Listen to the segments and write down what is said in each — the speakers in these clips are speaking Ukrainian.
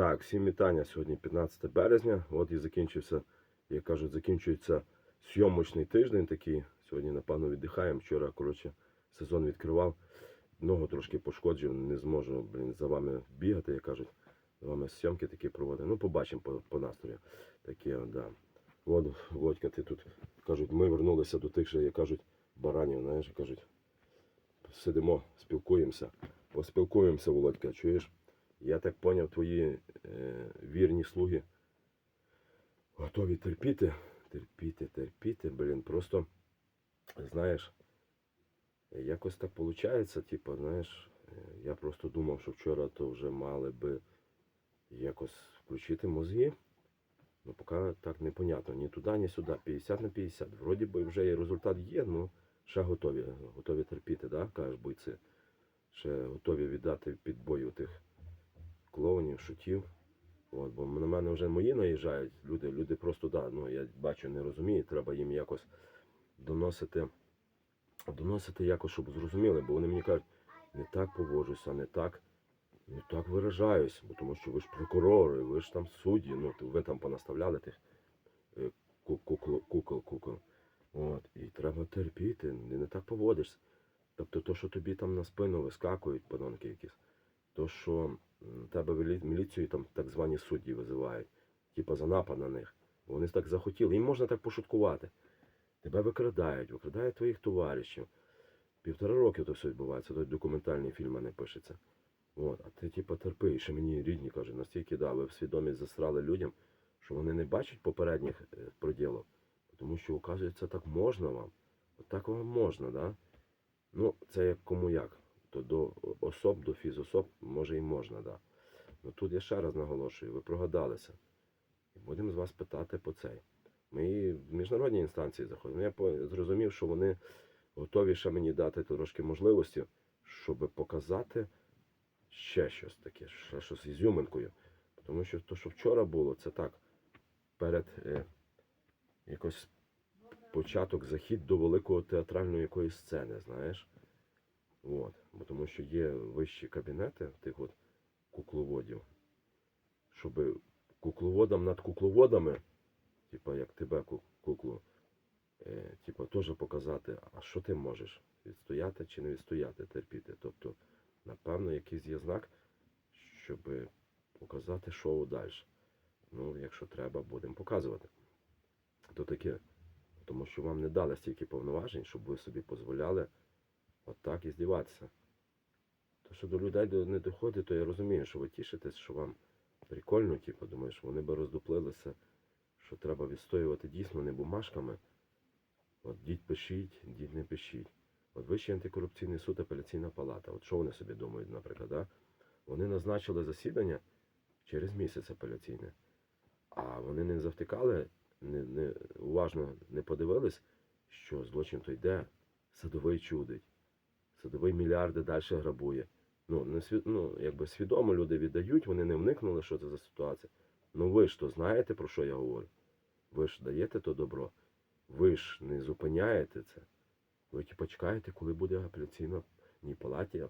Так, всім вітання. Сьогодні 15 березня. От і закінчився, як кажуть, закінчується зйомочний тиждень такий. Сьогодні, напевно, віддихаємо. Вчора, коротше, сезон відкривав. Ногу трошки пошкоджив, не зможу, блін, за вами бігати, як кажуть. За вами зйомки такі проводимо. Ну, побачимо по, по настрою. Таке, да. От, Володька, ти тут кажуть, ми вернулися до тих же, як кажуть, баранів, знаєш, кажуть. Сидимо, спілкуємося. Поспілкуємося, Володька, чуєш? Я так поняв, твої е, вірні слуги готові терпіти, терпіти, терпіти, блін, просто, знаєш, якось так виходить, типу, знаєш, е, я просто думав, що вчора то вже мали би якось включити мозги. Ну, поки так непонятно. Ні туди, ні сюди. 50 на 50. Вроді би вже і результат є, ну ще готові. Готові терпіти, да? кажеш бойці. Ще готові віддати під бою тих клоунів, шутів. От, бо на мене вже мої наїжджають люди. Люди просто да, ну я бачу, не розуміють, треба їм якось доносити, доносити якось, щоб зрозуміли, бо вони мені кажуть, не так поводжуся, не так, не так виражаюсь, бо тому що ви ж прокурори, ви ж там судді, ну ви там понаставляли тих е, кукол, кукол, кукол. От, і треба терпіти, не, так поводишся. Тобто то, що тобі там на спину вискакують, подонки якісь, то, що тебе мілі- міліцію там так звані судді визивають, типа за напад на них. Вони так захотіли. Їм можна так пошуткувати. Тебе викрадають, викрадають твоїх товаришів. Півтора роки то все відбувається, то документальний фільм не пишеться. От, а ти типа терпи, і мені рідні каже, настільки да, ви в свідомість засрали людям, що вони не бачать попередніх е, проділів. Тому що, оказується, так можна вам. От так вам можна, да? Ну, це як кому як. То до особ, до фізособ, може і можна, да. Ну тут я ще раз наголошую, ви прогадалися. І будемо з вас питати по цей. Ми в міжнародні інстанції заходимо. Я зрозумів, що вони готові ще мені дати трошки можливості, щоб показати ще щось таке, ще щось із юминкою. Тому що то, що вчора було, це так, перед е, якось початок, захід до великого театральної якоїсь сцени, знаєш. От. Бо тому що є вищі кабінети тих от кукловодів, щоб кукловодам над кукловодами, типа як тебе куклу, е, типа теж показати, а що ти можеш відстояти чи не відстояти, терпіти. Тобто, напевно, якийсь є знак, щоб показати шоу далі. Ну, якщо треба, будемо показувати. То таке. Тому що вам не дали стільки повноважень, щоб ви собі дозволяли отак і здіватися. То, що до людей не доходить, то я розумію, що ви тішитесь, що вам прикольно, типу, думаєш, вони би роздуплилися, що треба відстоювати дійсно не бумажками. От діть пишіть, діть не пишіть. От Вищий антикорупційний суд, апеляційна палата. От що вони собі думають, наприклад, да? вони назначили засідання через місяць апеляційне, а вони не завтикали, не, не, уважно не подивились, що злочин то йде, садовий чудить, садовий мільярди далі грабує. Ну, не сві... ну, якби свідомо люди віддають, вони не вникнули, що це за ситуація. Ну ви ж то знаєте, про що я говорю? Ви ж даєте то добро, ви ж не зупиняєте це. Ви типу чекаєте, коли буде апеляційна ні палаті, а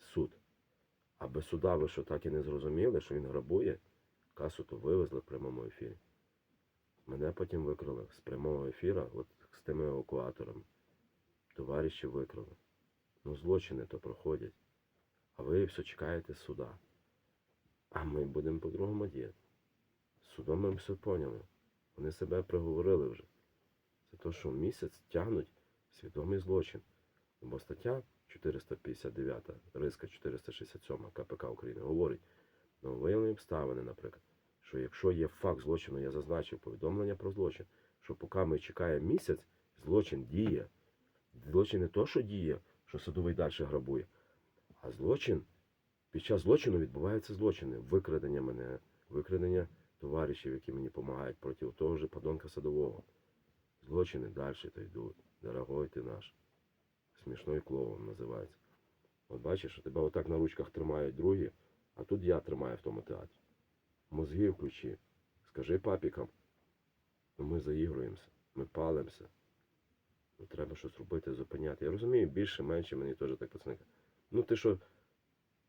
суд. А без суда ви що так і не зрозуміли, що він грабує, касу то вивезли в прямому ефірі. Мене потім викрили з прямого ефіра, от з тими евакуаторами. Товариші викрили. Ну, злочини то проходять. А ви все чекаєте суда. А ми будемо по-другому діяти. Судом ми все поняли. Вони себе приговорили вже. Це то, що місяць тягнуть свідомий злочин. Бо стаття 459, риска 467 КПК України говорить, ну, виявлені обставини, наприклад, що якщо є факт злочину, я зазначив повідомлення про злочин, що поки ми чекаємо місяць, злочин діє. Злочин не то, що діє, що судовий далі грабує, а злочин, під час злочину відбуваються злочини, викрадення мене, викрадення товаришів, які мені допомагають проти того ж подонка садового. Злочини далі то йдуть. Дорогой ти наш. Смішний клоун називається. От бачиш, тебе отак на ручках тримають другі, а тут я тримаю в тому театрі. Мозги включи. Скажи папікам, ну ми заігруємося, ми палимося. Треба щось робити, зупиняти. Я розумію, більше, менше, мені теж так пацани. Ну ти що,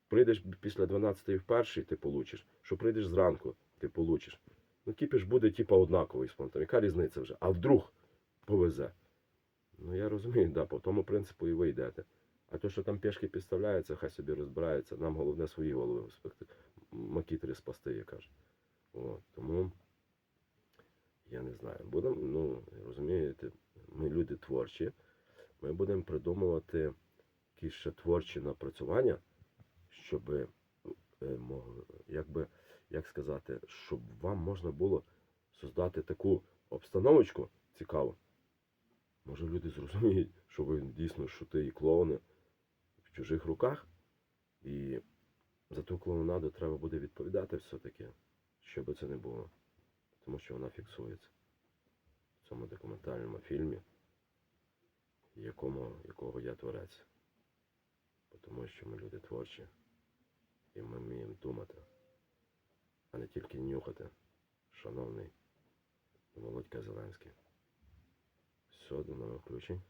прийдеш після 12 в перший, ти получиш. Що прийдеш зранку, ти получиш. Ну, кіпіш буде типа однаковий з понтом. Яка різниця вже? А вдруг повезе. Ну я розумію, да, по тому принципу і ви йдете. А то, що там пішки підставляються, хай собі розбираються. Нам головне свої голови. Макітри спасти, я кажу. От, тому я не знаю. Будемо, ну, розумієте, ми люди творчі. Ми будемо придумувати якісь ще творчі напрацювання, щоб, е, якби, як сказати, щоб вам можна було создати таку обстановочку цікаву. Може люди зрозуміють, що ви дійсно шути і клоуни в чужих руках. І за ту клоунаду треба буде відповідати все-таки, що би це не було. Тому що вона фіксується цьому документальному фільмі, якому, якого я творець. Тому що ми люди творчі. І ми вміємо думати, а не тільки нюхати, шановний Володька Зеленський. Все, до нових включень.